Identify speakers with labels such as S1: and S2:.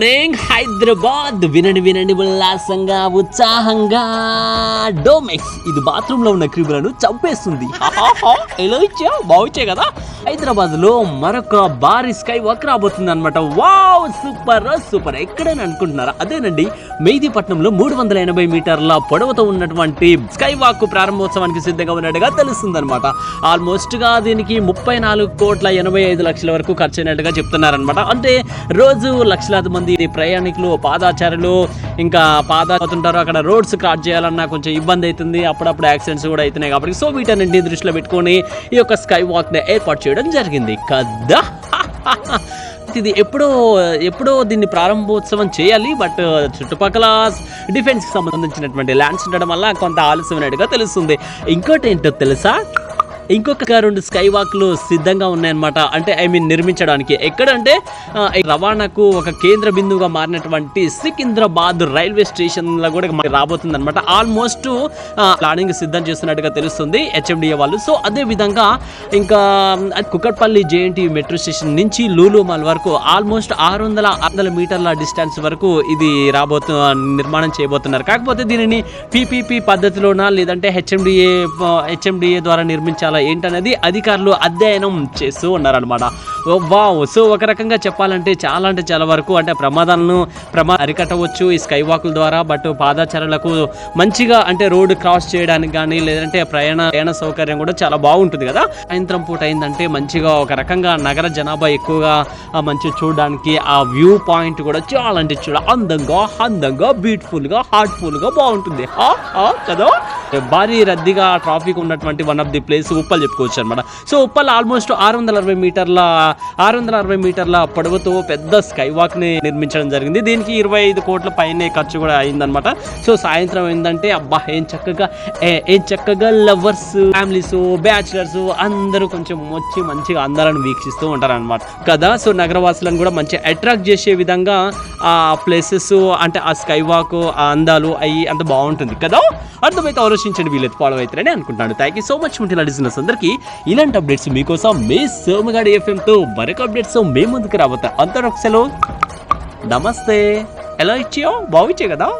S1: Morning Hyderabad వినండి వినండి ఉల్లాసంగా ఉత్సాహంగా. డోమెక్స్ ఇది బాత్రూమ్లో ఉన్న క్రిములను చంపేస్తుంది. హాహాహా, ఎలా బాగుచ్చాయి కదా? హైదరాబాద్లో మరొక భారీ స్కై వాక్ రాబోతుంది అనమాట వావ్ సూపర్ సూపర్. ఎక్కడని అనుకుంటున్నారా? అదేనండి మెహదీపట్నంలో మూడు వందల ఎనభై మీటర్ల పొడవుతో ఉన్నటువంటి స్కై వాక్ ప్రారంభోత్సవానికి సిద్ధంగా ఉన్నట్టుగా తెలుస్తుంది అనమాట ఆల్మోస్ట్గా దీనికి ముప్పై నాలుగు కోట్ల ఎనభై ఐదు లక్షల వరకు ఖర్చు అయినట్టుగా చెప్తున్నారనమాట అంటే రోజు లక్షలాది మంది ప్రయాణికులు పాదాచారులు ఇంకా పాదాతుంటారు అక్కడ రోడ్స్ క్రాస్ చేయాలన్నా కొంచెం ఇబ్బంది అవుతుంది అప్పుడప్పుడు యాక్సిడెంట్స్ కూడా అవుతున్నాయి కాబట్టి. సో వీటన్నింటినీ దృష్టిలో పెట్టుకొని ఈ యొక్క స్కై వాక్ని ఏర్పాటు చేయడం జరిగింది. కదా? ఇది ఎప్పుడో ఎప్పుడో దీన్ని ప్రారంభోత్సవం చేయాలి బట్ చుట్టుపక్కల డిఫెన్స్కి సంబంధించినటువంటి ల్యాండ్స్ ఉండడం వల్ల కొంత ఆలస్యమైనట్టుగా తెలుస్తుంది. ఇంకోటి ఏంటో తెలుసా? ఇంకొక రెండు స్కై వాక్లు సిద్ధంగా ఉన్నాయన్నమాట. అంటే ఐ మీన్ నిర్మించడానికి. ఎక్కడంటే ఈ రవాణాకు ఒక కేంద్ర బిందువుగా మారినటువంటి సికింద్రాబాద్ రైల్వే స్టేషన్లో కూడా మనకి రాబోతుంది అనమాట ఆల్మోస్ట్ ప్లానింగ్ సిద్ధం చేస్తున్నట్టుగా తెలుస్తుంది హెచ్ఎండిఏ వాళ్ళు. సో అదే విధంగా ఇంకా కుక్కట్పల్లి జేఎన్టీ మెట్రో స్టేషన్ నుంచి లూలు మాల్ వరకు ఆల్మోస్ట్ ఆరు వందల ఆరు వందల మీటర్ల డిస్టెన్స్ వరకు ఇది రాబోతు నిర్మాణం చేయబోతున్నారు. కాకపోతే దీనిని పీపీపీ పద్ధతిలోనా లేదంటే హెచ్ఎండిఏ హెచ్ఎండిఏ ద్వారా నిర్మించాలి ఏంటనేది అధికారులు అధ్యయనం చేస్తూ ఉన్నారనమాట వావ్. సో ఒక రకంగా చెప్పాలంటే చాలా అంటే చాలా వరకు అంటే ప్రమాదాలను ప్రమా అరికట్టవచ్చు ఈ స్కై వాకుల ద్వారా. బట్ పాదాచారులకు మంచిగా అంటే రోడ్డు క్రాస్ చేయడానికి కానీ లేదంటే ప్రయాణ ప్రయాణ సౌకర్యం కూడా చాలా బాగుంటుంది కదా. సాయంత్రం పూట అయిందంటే మంచిగా ఒక రకంగా నగర జనాభా ఎక్కువగా మంచి మంచిగా చూడడానికి ఆ వ్యూ పాయింట్ కూడా చాలా అంటే చూడ అందంగా అందంగా బ్యూటిఫుల్గా హార్ట్ఫుల్గా హార్ట్ఫుల్గా బాగుంటుంది కదా? భారీ రద్దీగా ట్రాఫిక్ ఉన్నటువంటి one of the place Uppal చెప్పుకోవచ్చు అనమాట సో ఉప్పల్ ఆల్మోస్ట్ ఆరు వందల అరవై మీటర్ల ఆరు వందల అరవై మీటర్ల పొడవుతో పెద్ద స్కై వాక్ని నిర్మించడం జరిగింది. దీనికి ఇరవై ఐదు కోట్ల పైనే ఖర్చు కూడా అయిందనమాట సో సాయంత్రం ఏంటంటే అబ్బా ఏం చక్కగా ఏ- ఏం చక్కగా లవర్స్ ఫ్యామిలీస్ బ్యాచులర్స్ అందరూ కొంచెం వచ్చి మంచిగా అందాలను వీక్షిస్తూ ఉంటారు అనమాట కదా? సో నగరవాసులను కూడా మంచి అట్రాక్ట్ చేసే విధంగా ఆ ప్లేసెస్ అంటే ఆ స్కై వాక్ ఆ అందాలు అవి అంత బాగుంటుంది కదా? అర్థమైతే ఆలోచించండి వీళ్ళు ఫాలో అవుతారని అనుకుంటున్నాను. థ్యాంక్ యూ సో మచ్ ఉంటే లిజినెస్ అందరికీ. ఇలాంటి అప్డేట్స్ మీకోసం మీ సోమగాడి ఎఫ్ఎంతో మరొక అప్డేట్స్ మే ముందుకు రాబోతా. అంతరొక సెలవు. నమస్తే. ఎలా బాగు బాగుంచే కదా?